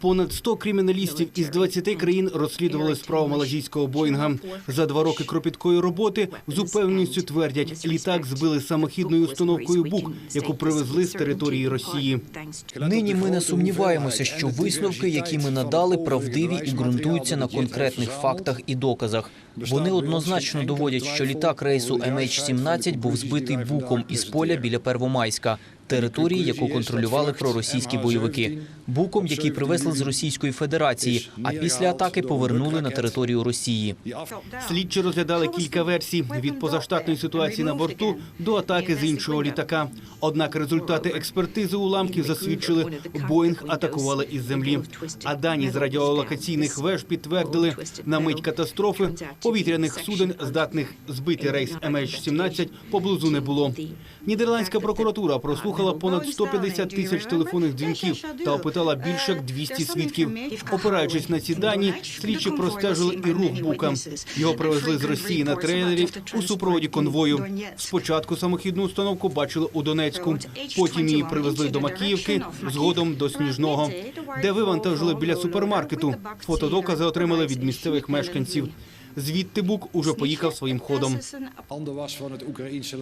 Понад 100 криміналістів із 20 країн розслідували справу малазійського Боїнга. За два роки кропіткої роботи з упевненістю твердять, літак збили самохідною установкою БУК, яку привезли з території Росії. Нині ми не сумніваємося, що висновки, які ми надали, правдиві і ґрунтуються на конкретних фактах і доказах. Вони однозначно доводять, що літак рейсу MH17 був збитий буком із поля біля Первомайська, території, яку контролювали проросійські бойовики. Буком, який привезли з Російської Федерації, а після атаки повернули на територію Росії. Слідчі розглядали кілька версій від позаштатної ситуації на борту до атаки з іншого літака. Однак результати експертизи уламків засвідчили, Боїнг атакували із землі. А дані з радіолокаційних веж підтвердили, на мить катастрофи повітряних суден, здатних збити рейс MH17, поблизу не було. Нідерландська прокуратура прослухала понад 150 тисяч телефонних дзвінків та опитала більше як 200 свідків. Опираючись на ці дані, слідчі простежили і рух бука. Його привезли з Росії на трейлері у супроводі конвою. Спочатку самохідну установку бачили у Донецьку, потім її привезли до Макіївки, згодом до Сніжного, де вивантажили біля супермаркету. Фотодокази отримали від місцевих мешканців. Звідти бук уже поїхав своїм ходом.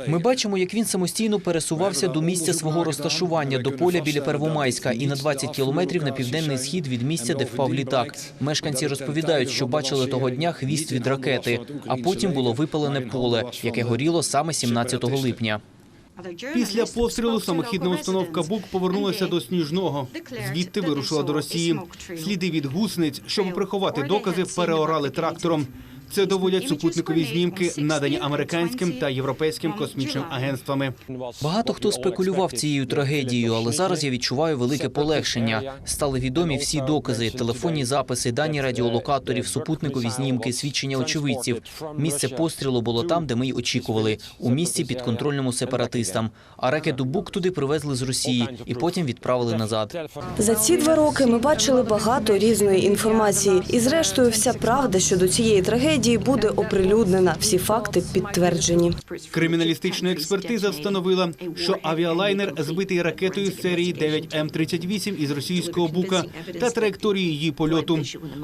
Ми бачимо, як він самостійно пересувався до місця свого розташування до поля біля Первомайська і на 20 кілометрів на південний схід від місця, де впав літак. Мешканці розповідають, що бачили того дня хвіст від ракети, а потім було випалене поле, яке горіло саме 17 липня. Після пострілу самохідна установка БУК повернулася до Сніжного. Звідти вирушила до Росії. Сліди від гусениць, щоб приховати докази, переорали трактором. Це доводять супутникові знімки, надані американським та європейським космічним агентствами. Багато хто спекулював цією трагедією, але зараз я відчуваю велике полегшення. Стали відомі всі докази, телефонні записи, дані радіолокаторів, супутникові знімки, свідчення очевидців. Місце пострілу було там, де ми й очікували, у місці підконтрольному сепаратистам. А ракету Бук туди привезли з Росії і потім відправили назад. За ці два роки ми бачили багато різної інформації, і зрештою, вся правда щодо цієї трагедії буде оприлюднена. Всі факти підтверджені. Криміналістична експертиза встановила, що авіалайнер збитий ракетою серії 9М38 із російського бука та траєкторії її польоту.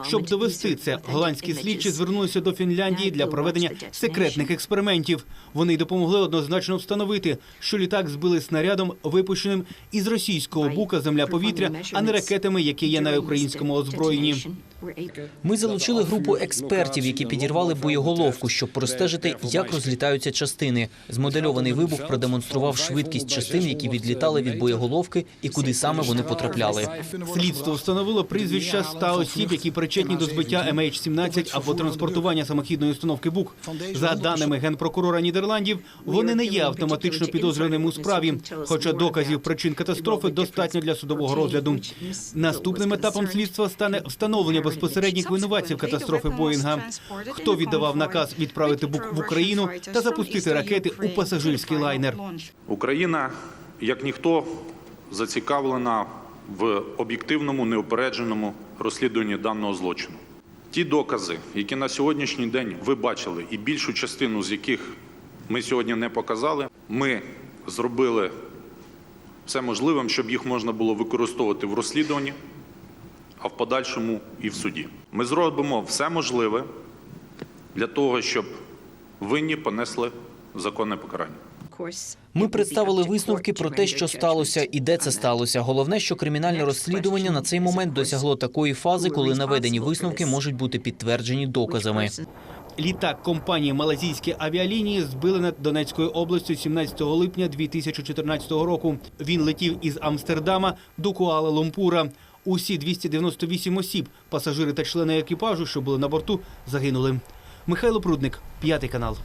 Щоб довести це, голландські слідчі звернулися до Фінляндії для проведення секретних експериментів. Вони допомогли однозначно встановити, що літак збили снарядом, випущеним із російського бука земля-повітря, а не ракетами, які є на українському озброєнні. Ми залучили групу експертів, які підірвали боєголовку, щоб простежити, як розлітаються частини. Змодельований вибух продемонстрував швидкість частин, які відлітали від боєголовки, і куди саме вони потрапляли. Слідство встановило прізвища 100 осіб, які причетні до збиття MH17 або транспортування самохідної установки БУК. За даними генпрокурора Нідерландів, вони не є автоматично підозрюваними у справі, хоча доказів причин катастрофи достатньо для судового розгляду. Наступним етапом слідства стане встановлення безпосередніх винуватців катастрофи Боїнга. Хто віддавав наказ відправити БУК в Україну та запустити ракети у пасажирський лайнер? Україна, як ніхто, зацікавлена в об'єктивному неупередженому розслідуванні даного злочину. Ті докази, які на сьогоднішній день ви бачили, і більшу частину з яких ми сьогодні не показали, ми зробили все можливим, щоб їх можна було використовувати в розслідуванні, а в подальшому і в суді. Ми зробимо все можливе для того, щоб винні понесли законне покарання. Ми представили висновки про те, що сталося і де це сталося. Головне, що кримінальне розслідування на цей момент досягло такої фази, коли наведені висновки можуть бути підтверджені доказами. Літак компанії Малазійські авіалінії збили над Донецькою областю 17 липня 2014 року. Він летів із Амстердама до Куала-Лумпура. Усі 298 осіб, пасажири та члени екіпажу, що були на борту, загинули. Михайло Прудник, п'ятий канал.